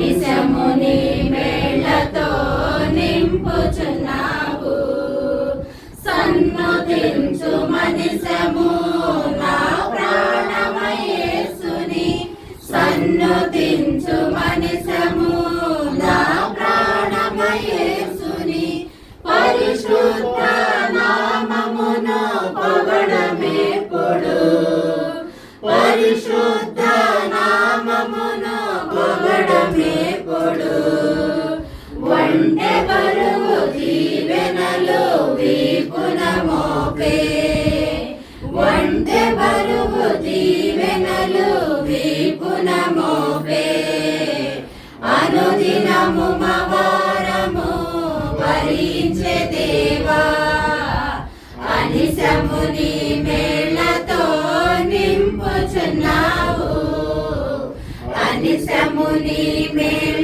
December. me, me, me.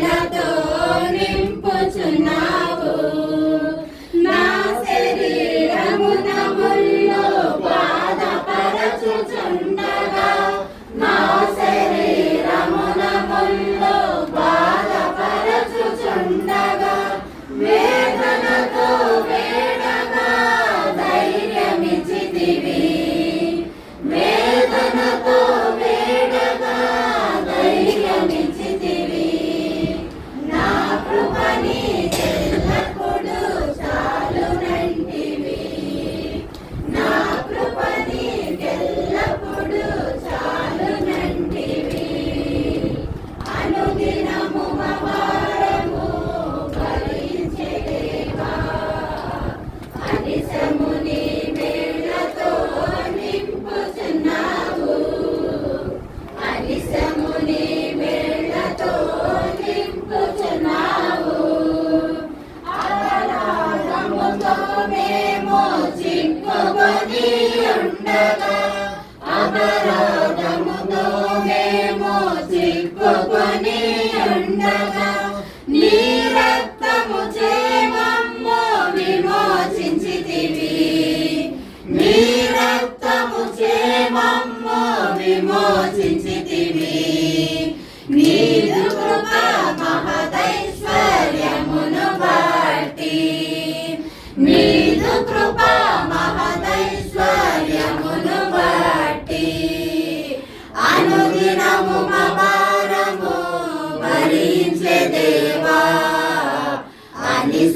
Adonai.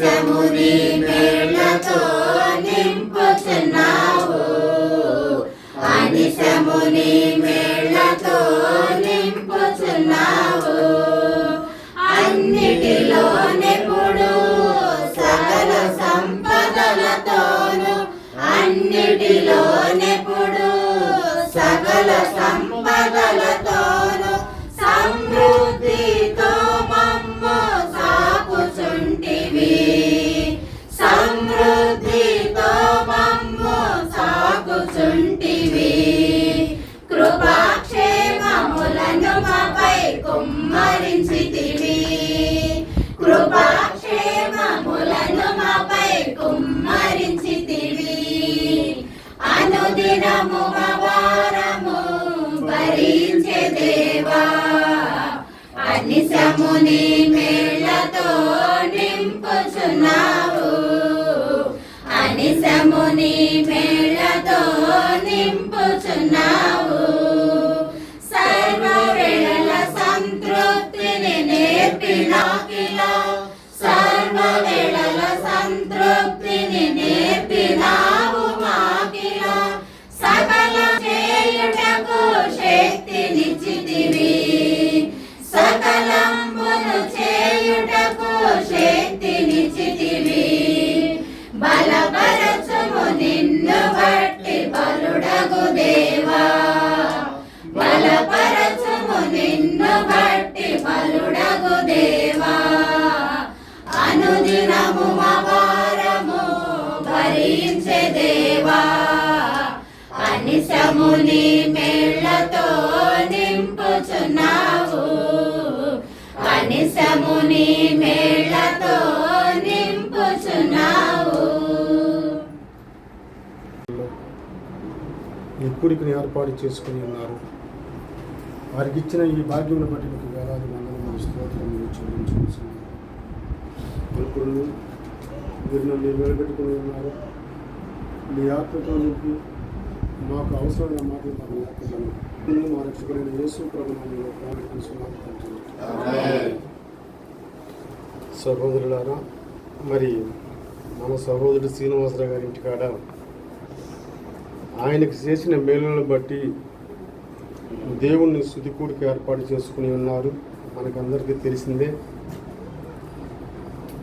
దేశముని మేళ్ళతో నింపుతున్నావు. అనిశముని మేళ్ళతో నింపుతున్నావు. అన్నిటిలో నిపుడు సకల సంపదలతోను. అన్నిటిలో నిపుడు సకల సంపదలతో కనీసము నీ మేళ్ళతో నింపుచున్నావు. అనిసము నీ మేళ్ళతో నింపుచున్నావు. సర్వవేళ సంతృప్తిని నేర్పినాకిలా. సర్వవేళల సంతృప్తిని నేర్పినావు మాకిలా. సకల చేయుటకు శక్తినిచ్చితివి. సకలంబును చేయుటకు శక్తినిచితివి బలపరచుము నిన్ను బట్టి బలుడగు దేవా. బలపరచుము నిన్ను బట్టి బలుడగు దేవా. అనుదినము మవారము భరించే దేవా. అనిశముని మేళ్ళతో నింపుచున్నావు. ముని మేళ్ళతో నింపుచున్నావు. నీ ఏర్పాటు చేసుకుని ఉన్నారు? వారికి ఇచ్చిన ఈ భాగ్యం బట్టి మీకు వేలాది మందరం స్తోత్రం చెల్లించుకుంటున్నాను మీరు నన్ను నిలబెట్టుకుని ఉన్నారు. మీ ఆత్మతో నింపి మాకు అవసరమైన మాటలు మాకు నేర్పుతాను మా రక్షకులైన యేసు ప్రభుత్వం ప్రారంభించుకున్నాను సహోదరులారా మరి మన సహోదరుడు శ్రీనివాసరావు గారి ఇంటికాడ ఆయనకు చేసిన మేలులను బట్టి దేవుణ్ణి శుతికూడికి ఏర్పాటు చేసుకుని ఉన్నారు. మనకందరికీ తెలిసిందే.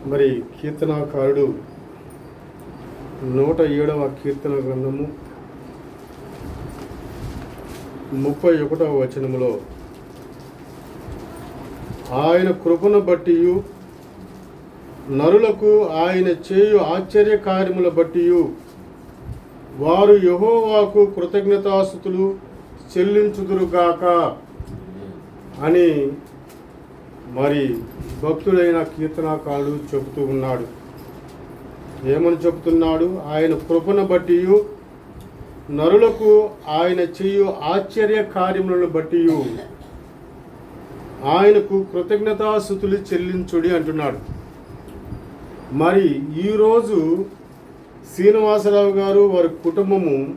మరి కీర్తనాకారుడు నూట ఏడవ కీర్తన గ్రంథము ముప్పై ఒకటవ వచనములో ఆయన కృపను బట్టి నరులకు ఆయన చేయు ఆశ్చర్య కార్యముల బట్టియు. వారు యహోవాకు కృతజ్ఞతాస్థుతులు చెల్లించుదురుగాక అని మరి భక్తుడైన కీర్తనాకారుడు చెబుతూ ఉన్నాడు. ఏమని చెబుతున్నాడు? ఆయన కృపను బట్టి నరులకు ఆయన చేయు ఆశ్చర్య కార్యములను బట్టి ఆయనకు కృతజ్ఞతాస్థుతులు చెల్లించుడి అంటున్నాడు. మరి ఈరోజు శ్రీనివాసరావు గారు వారి కుటుంబము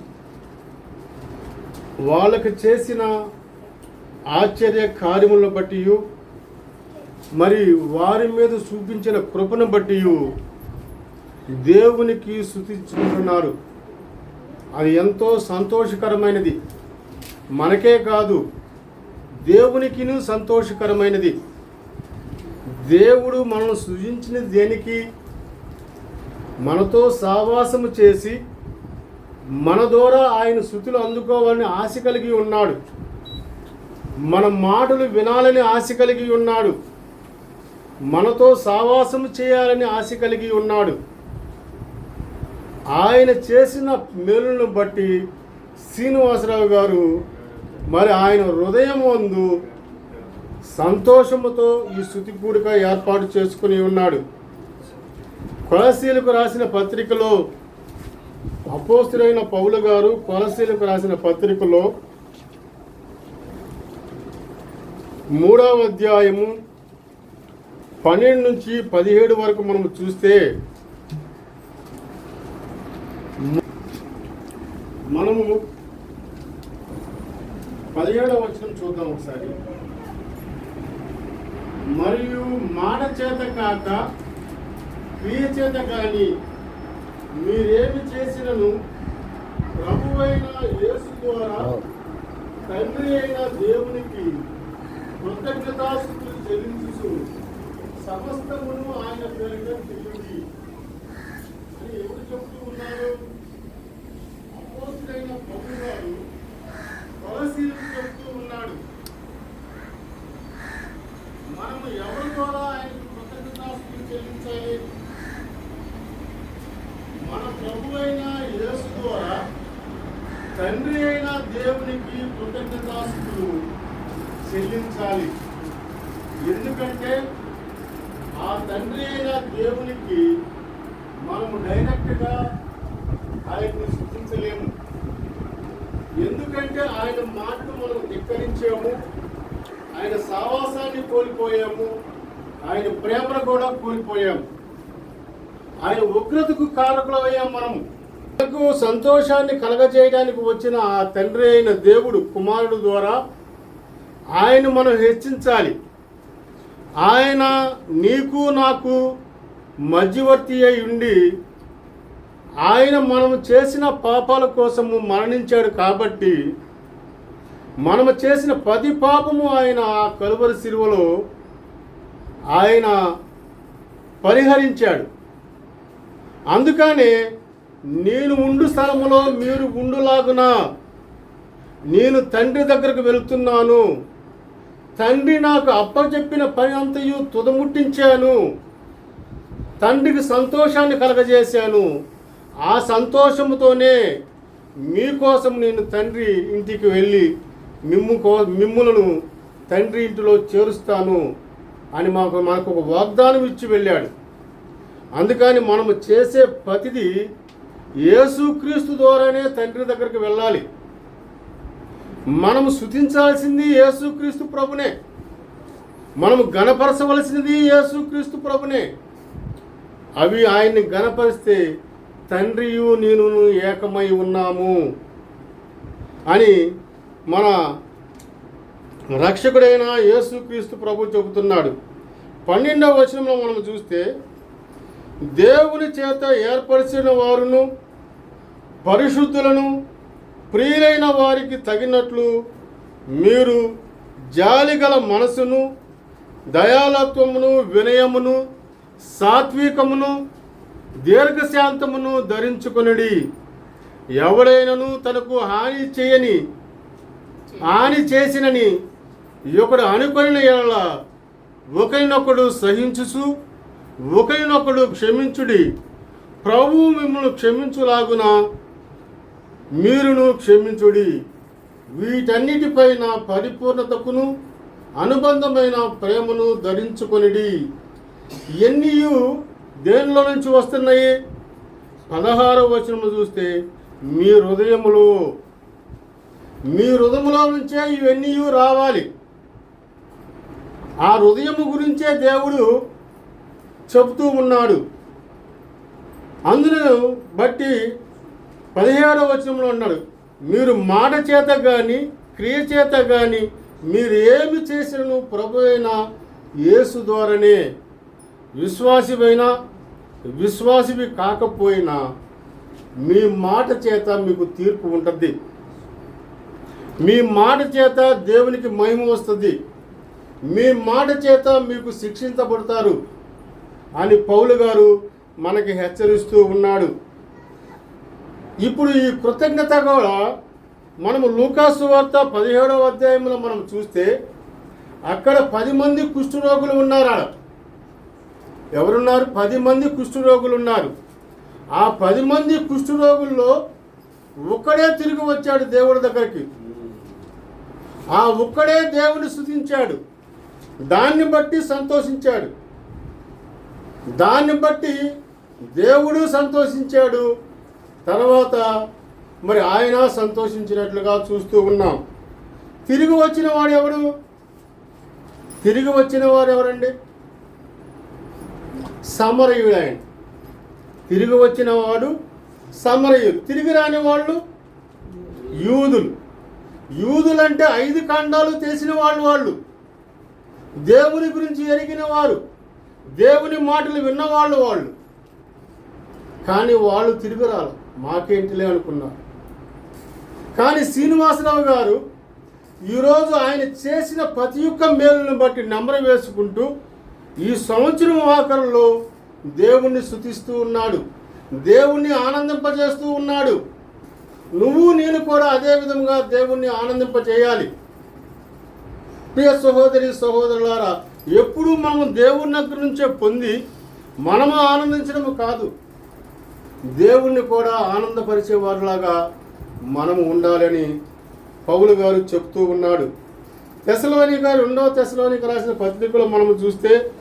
వాళ్ళకు చేసిన ఆశ్చర్య కార్యములను బట్టి మరి వారి మీద చూపించిన కృపను బట్టి దేవునికి స్థుతించుకుంటున్నారు అది ఎంతో సంతోషకరమైనది. మనకే కాదు దేవునికిను సంతోషకరమైనది. దేవుడు మనం సృజించిన దేనికి? మనతో సావాసము చేసి మన ద్వారా ఆయన శృతులు అందుకోవాలని ఆశ కలిగి ఉన్నాడు. మన మాటలు వినాలని ఆశ కలిగి ఉన్నాడు. మనతో సావాసము చేయాలని ఆశ కలిగి ఉన్నాడు. ఆయన చేసిన మేలును బట్టి శ్రీనివాసరావు గారు మరి ఆయన హృదయం వందు సంతోషముతో ఈ శృతి కూడిక ఏర్పాటు చేసుకుని ఉన్నాడు. కొలసీలకు రాసిన పత్రికలో అపోస్తులైన పౌలు గారు కొలసీలకు రాసిన పత్రికలో మూడవ అధ్యాయము పన్నెండు నుంచి పదిహేడు వరకు మనము చూస్తే మనము పదిహేడవ వచనం చూద్దాం ఒకసారి. మరియు మాట చేత కాక క్రియ చేత కానీ మీరేమి చేసినను ప్రభువైన యేసు ద్వారా తండ్రి అయిన దేవునికి కృతజ్ఞతాస్తుతులు చెల్లించు సమస్తమును ఆయన పేరిట చెల్లించి అని ఎవరు చెప్తూ ఉన్నారు? అపోస్తుడైన పౌలు గారు కొలసీలకు చెప్తూ ఉన్నాడు. మనము ఎవరి ద్వారా ఆయనకు కృతజ్ఞతాస్తుతులు చెల్లించాలి? ప్రభు అయిన యేసు ద్వారా తండ్రి అయిన దేవునికి కృతజ్ఞతాస్తులు చెల్లించాలి. ఎందుకంటే ఆ తండ్రి అయిన దేవునికి మనము డైరెక్ట్గా ఆయన్ని సృష్టించలేము ఎందుకంటే ఆయన మాటను మనం ధిక్కరించాము ఆయన సావాసాన్ని కోల్పోయాము ఆయన ప్రేమను కూడా కోల్పోయాము. ఆయన ఉగ్రతకు కారకులమయ్యాం మనం మనకు సంతోషాన్ని కలగజేయడానికి వచ్చిన ఆ తండ్రి అయిన దేవుడు కుమారుడు ద్వారా ఆయన మనం హెచ్చించాలి. ఆయన నీకు నాకు మధ్యవర్తి అయి ఉండి ఆయన మనము చేసిన పాపాల కోసము మరణించాడు కాబట్టి మనము చేసిన పది పాపము ఆయన ఆ కలువరి శిలువలో ఆయన పరిహరించాడు. అందుకనే నేను ఉండు స్థలములో మీరు ఉండులాగున. నేను తండ్రి దగ్గరకు వెళ్తున్నాను. తండ్రి నాకు అప్పచెప్పిన పని అంతయు తుదముట్టించాను. తండ్రికి సంతోషాన్ని కలగజేశాను. ఆ సంతోషముతోనే మీకోసం నేను తండ్రి ఇంటికి వెళ్ళి మిమ్ము కో మిమ్ములను తండ్రి ఇంటిలో చేరుస్తాను అని మాకు మనకు ఒక వాగ్దానం ఇచ్చి వెళ్ళాడు. అందుకని మనము చేసే ప్రతిది యేసుక్రీస్తు ద్వారానే తండ్రి దగ్గరికి వెళ్ళాలి. మనము శుతించాల్సింది యేసుక్రీస్తు ప్రభునే. మనము గణపరచవలసినది యేసుక్రీస్తు ప్రభునే. అవి ఆయన్ని గణపరిస్తే తండ్రియు నేను ఏకమై ఉన్నాము అని మన రక్షకుడైన యేసుక్రీస్తు ప్రభు చెబుతున్నాడు. పన్నెండవ వచనంలో మనం చూస్తే దేవుని చేత ఏర్పరిచిన వారును పరిశుద్ధులను ప్రియులైన వారికి తగినట్లు మీరు జాలిగల మనసును దయాలత్వమును వినయమును సాత్వికమును దీర్ఘశాంతమును ధరించుకొనిడి. ఎవడైనను తనకు హాని చేయని హాని చేసినని ఒకడు అనుకొనిన ఎడల ఒకరినొకడు సహించుచు ఒకరినొకడు క్షమించుడి. ప్రభువు మిమ్మల్ని క్షమించులాగున మీరును క్షమించుడి. వీటన్నిటిపైన పరిపూర్ణతకును అనుబంధమైన ప్రేమను ధరించుకొనిడి. ఎన్నియు దేనిలో నుంచి వస్తున్నాయి? పదహారవ వచనము చూస్తే మీ హృదయములో మీ హృదయములో నుంచే ఇవన్నీ రావాలి. ఆ హృదయము గురించే దేవుడు చెబుతూ ఉన్నాడు. అందును బట్టి పదిహేడవ వచనంలో ఉన్నాడు మీరు మాట చేత కానీ క్రియ చేత కానీ మీరు ఏమి చేసినను ప్రభు అయిన యేసు ద్వారానే విశ్వాసివైనా విశ్వాసివి కాకపోయినా మీ మాట చేత మీకు తీర్పు ఉంటుంది. మీ మాట చేత దేవునికి మహిమ వస్తుంది. మీ మాట చేత మీకు శిక్షించబడతారు. అని పౌలు గారు మనకి హెచ్చరిస్తూ ఉన్నాడు. ఇప్పుడు ఈ కృతజ్ఞత కూడా మనము లూకాసు వార్త పదిహేడవ అధ్యాయంలో మనం చూస్తే అక్కడ పది మంది కుష్ఠరోగులు ఉన్నారు ఆడ ఎవరున్నారు? పది మంది కుష్ఠరోగులు ఉన్నారు. ఆ పది మంది కుష్ఠరోగుల్లో ఒక్కడే తిరిగి వచ్చాడు దేవుడి దగ్గరికి. ఆ ఒక్కడే దేవుని స్థుతించాడు దాన్ని బట్టి సంతోషించాడు. దాన్ని బట్టి దేవుడు సంతోషించాడు. తర్వాత మరి ఆయన సంతోషించినట్లుగా చూస్తూ ఉన్నాం. తిరిగి వచ్చిన వాడు ఎవరు? తిరిగి వచ్చిన వారు ఎవరండి? సమరయుడు ఆయన తిరిగి వచ్చిన వాడు సమరయుడు తిరిగి రాని వాళ్ళు యూదులు. యూదులంటే ఐదు ఖండాలు చేసిన వాళ్ళు వాళ్ళు. దేవుని గురించి ఎరిగిన వారు. దేవుని మాటలు విన్నవాళ్ళు వాళ్ళు. కానీ వాళ్ళు తిరిగి రాలి మాకేంటిలే అనుకున్నారు. కానీ శ్రీనివాసరావు గారు ఈరోజు ఆయన చేసిన ప్రతి ఒక్క మేలును బట్టి నెంబర్ వేసుకుంటూ ఈ సంవత్సరం ఆఖరులో దేవుణ్ణి శుతిస్తూ ఉన్నాడు. దేవుణ్ణి ఆనందింపజేస్తూ ఉన్నాడు. నువ్వు నేను కూడా అదే విధంగా దేవుణ్ణి ఆనందింపజేయాలి. ప్రియ సహోదరి సహోదరులారా ఎప్పుడూ మనము దేవుని దగ్గర నుంచే పొంది మనము ఆనందించడము కాదు. దేవుణ్ణి కూడా ఆనందపరిచే వారిలాగా మనము ఉండాలని పౌలు గారు చెప్తూ ఉన్నాడు. తెసలోని గారు రెండవ తెసలోనికి రాసిన పత్రికలో మనము చూస్తే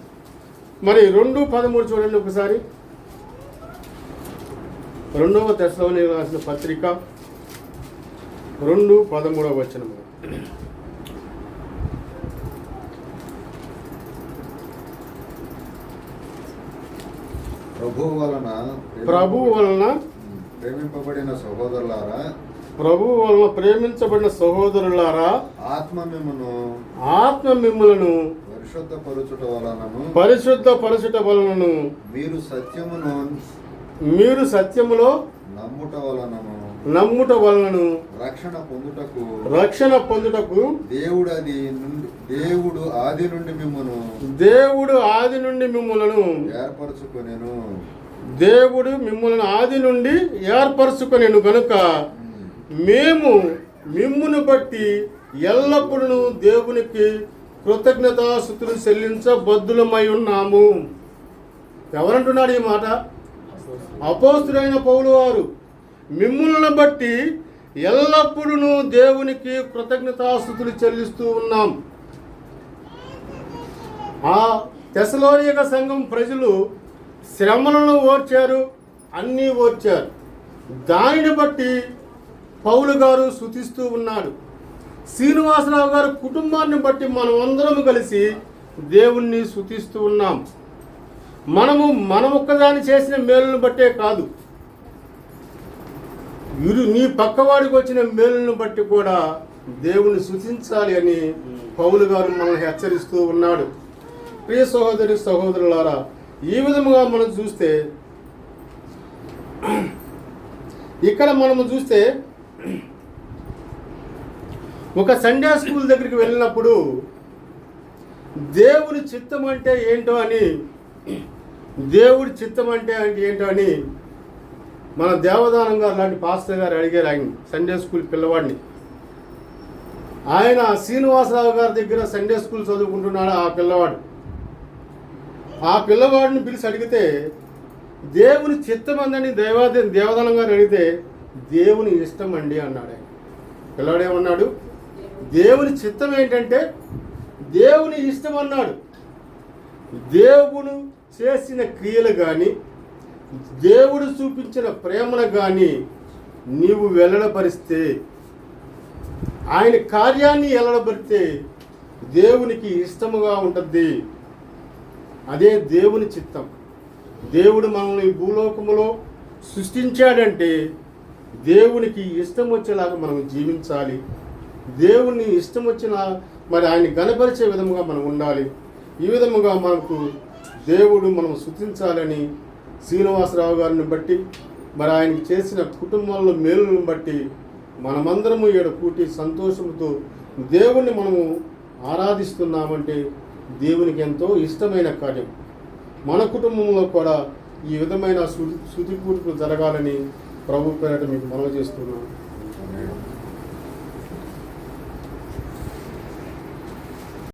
మరి రెండు పదమూడు చూడండి ఒకసారి. రెండవ దశలోని రాసిన పత్రిక రెండు పదమూడవ వచనము. ప్రభు వలన ప్రభు వలన ప్రేమింపబడిన సహోదరులారా ప్రభు వలన ప్రేమించబడిన సహోదరులారా ఆత్మ మిమ్మును ఆత్మ మిమ్ములను పరిశుద్ధ పరుచుట వలనను పరిశుద్ధ పరచుట వలనను మీరు సత్యమును మీరు సత్యములో నమ్ముట వలనను నమ్ముట వలనను రక్షణ పొందుటకు రక్షణ పొందుటకు దేవుడు అది నుండి దేవుడు ఆది నుండి మిమ్మును దేవుడు ఆది నుండి మిమ్ములను ఏర్పరచుకొనెను. దేవుడు మిమ్మల్ని ఆది నుండి ఏర్పరచుకొనేను గనుక మేము మిమ్మును బట్టి ఎల్లప్పుడూ దేవునికి కృతజ్ఞతాస్థుతులు చెల్లించబద్దులమై ఉన్నాము. ఎవరంటున్నాడు ఈ మాట? అపోస్తుడైన పౌలు వారు. మిమ్ములను బట్టి ఎల్లప్పుడూ దేవునికి కృతజ్ఞతాస్థుతులు చెల్లిస్తూ ఉన్నాం. ఆ తెసలోనియక సంఘం ప్రజలు శ్రమలను ఓర్చారు అన్నీ ఓర్చారు. దానిని బట్టి పౌలు గారు శుతిస్తూ ఉన్నాడు శ్రీనివాసరావు గారు కుటుంబాన్ని బట్టి మనం అందరం కలిసి దేవుణ్ణి శుతిస్తూ ఉన్నాం. మనము మనం ఒక్కదాని చేసిన మేలును బట్టే కాదు ఇరు నీ పక్కవాడికి వచ్చిన మేలును బట్టి కూడా దేవుని శుతించాలి అని పౌలు గారు మనల్ని హెచ్చరిస్తూ ఉన్నాడు. ప్రియ సహోదరి సహోదరులారా ఈ విధముగా మనం చూస్తే ఇక్కడ మనము చూస్తే ఒక సండే స్కూల్ దగ్గరికి వెళ్ళినప్పుడు దేవుడి చిత్తం అంటే ఏంటో అని దేవుడి చిత్తం అంటే అంటే ఏంటో అని మన దేవదానం గారు లాంటి పాస్టర్ గారు అడిగారు ఆయన సండే స్కూల్ పిల్లవాడిని. ఆయన శ్రీనివాసరావు గారి దగ్గర సండే స్కూల్ చదువుకుంటున్నాడు ఆ పిల్లవాడు? ఆ పిల్లవాడిని పిలిచి అడిగితే దేవుని చిత్తం అందని దేవదానం గారు అడిగితే దేవుని ఇష్టం అండి అన్నాడు ఆయన. పిల్లవాడు ఏమన్నాడు? దేవుని చిత్తం ఏంటంటే దేవుని ఇష్టం అన్నాడు. దేవుడు చేసిన క్రియలు కానీ దేవుడు చూపించిన ప్రేమను కానీ నీవు వెల్లడపరిస్తే ఆయన కార్యాన్ని వెల్లడపరిస్తే దేవునికి ఇష్టముగా ఉంటుంది. అదే దేవుని చిత్తం. దేవుడు మనల్ని భూలోకములో సృష్టించాడంటే దేవునికి ఇష్టం వచ్చేలాగా మనం జీవించాలి. దేవుని ఇష్టం వచ్చిన మరి ఆయన గనపరిచే విధముగా మనం ఉండాలి. ఈ విధముగా మనకు దేవుడు మనం శుతించాలని శ్రీనివాసరావు గారిని బట్టి మరి ఆయనకి చేసిన కుటుంబంలో మేలును బట్టి మనమందరము ఈడ కూటి సంతోషంతో దేవుణ్ణి మనము ఆరాధిస్తున్నామంటే దేవునికి ఎంతో ఇష్టమైన కార్యం. మన కుటుంబంలో కూడా ఈ విధమైన శృతి శృతి జరగాలని ప్రభు పేరట మీకు మనవి చేస్తున్నాను.